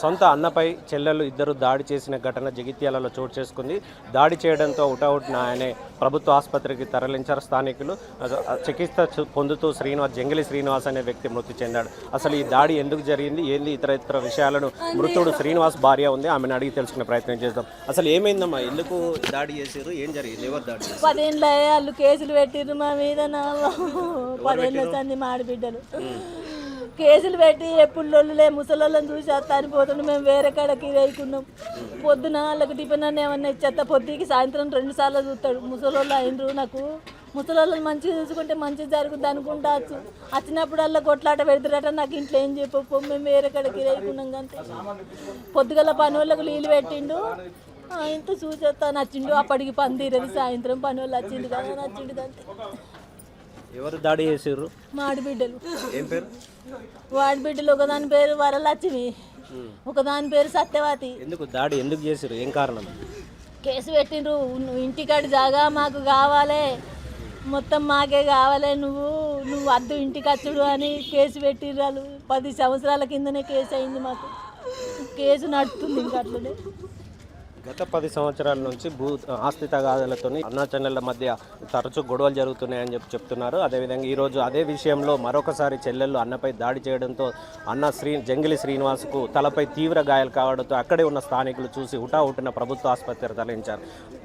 సొంత అన్నపై చెల్లెలు ఇద్దరు దాడి చేసిన ఘటన జగిత్యాలలో చోటు చేసుకుంది. దాడి చేయడంతో ఉటౌట్న ఆయనే ప్రభుత్వ ఆసుపత్రికి తరలించారు. స్థానికులు చికిత్స పొందుతూ శ్రీనివాస్ జంగిలి శ్రీనివాస్ అనే వ్యక్తి మృతి చెందాడు. అసలు ఈ దాడి ఎందుకు జరిగింది? ఏంది ఇతర ఇతర విషయాలను? మృతుడు శ్రీనివాస్ భార్య ఉంది. ఆమెను అడిగి తెలుసుకునే ప్రయత్నం చేద్దాం. అసలు ఏమైందమ్మా? ఎందుకు దాడి చేశారు? ఏం జరిగింది? ఎవరు దాడి? పదేళ్ళ వాళ్ళు కేసులు పెట్టిర్రు మా మీద నా పదేళ్ళ సంది మా ఆడబిడ్డలు కేసులు పెట్టి ఎప్పుడు ముసలోళ్ళని చూసి చనిపోతుండే మేము వేరే కాడకి వేయకున్నాం. పొద్దున వాళ్ళకి టిఫిన్ అని ఏమన్నా ఇచ్చేస్తా పొద్దుకి సాయంత్రం రెండు సార్లు చూస్తాడు. ముసలోళ్ళు అయినరు నాకు. ముసలోళ్ళని మంచిగా చూసుకుంటే మంచిగా జరుగుద్ది అనుకుంటా వచ్చు. వచ్చినప్పుడల్లా కొట్లాట పెడతారట నాకు ఇంట్లో ఏం చెప్పు. మేము వేరే కాడకి వేయకున్నాం అంతే పొద్దుగల పని వాళ్ళకు నీళ్ళు పెట్టిండు ఇంత చూసేస్తా నచ్చిండు. అప్పటికి పని సాయంత్రం పని వాళ్ళు వచ్చిండు కదా నచ్చిండు అంతే ఎవరు దాడి చేసారు మా ఆడబిడ్డలు ఏం పేరు? వాడి బిడ్డలు ఒకదాని పేరు వరలక్ష్మి ఒకదాని పేరు సత్యవతి. ఎందుకు దాడి ఎందుకు చేసారు ఏం కారణం? కేసు పెట్టిండ్రు. నువ్వు ఇంటికాడ జాగా మాకు కావాలి. మొత్తం మాకే కావాలి. నువ్వు నువ్వు అద్దు ఇంటికి వచ్చుడు అని కేసు పెట్టిర్రు వాళ్ళు. పది సంవత్సరాల కిందనే కేసు అయింది మాకు. కేసు నడుస్తుంది ఇంకా అట్లనే. గత పది సంవత్సరాల నుంచి భూ ఆస్తి తగాదాలతో అన్నా మధ్య తరచూ గొడవలు జరుగుతున్నాయని చెప్పి చెప్తున్నారు. అదేవిధంగా ఈరోజు అదే విషయంలో మరొకసారి చెల్లెళ్ళు అన్నపై దాడి చేయడంతో అన్న శ్రీ జంగిలి శ్రీనివాస్కు తలపై తీవ్ర గాయాలు కావడంతో అక్కడే ఉన్న స్థానికులు చూసి హుటాహుటిన ప్రభుత్వ ఆసుపత్రి తరలించారు.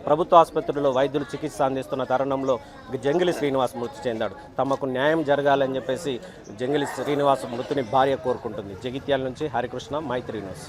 ప్రభుత్వ ఆసుపత్రిలో వైద్యులు చికిత్స అందిస్తున్న తరుణంలో జంగిలి శ్రీనివాస్ మృతి చెందాడు. తమకు న్యాయం జరగాలని చెప్పేసి జంగిలి శ్రీనివాస్ మృతిని భార్య కోరుకుంటుంది. జగిత్యాల నుంచి హరికృష్ణ మైత్రి న్యూస్.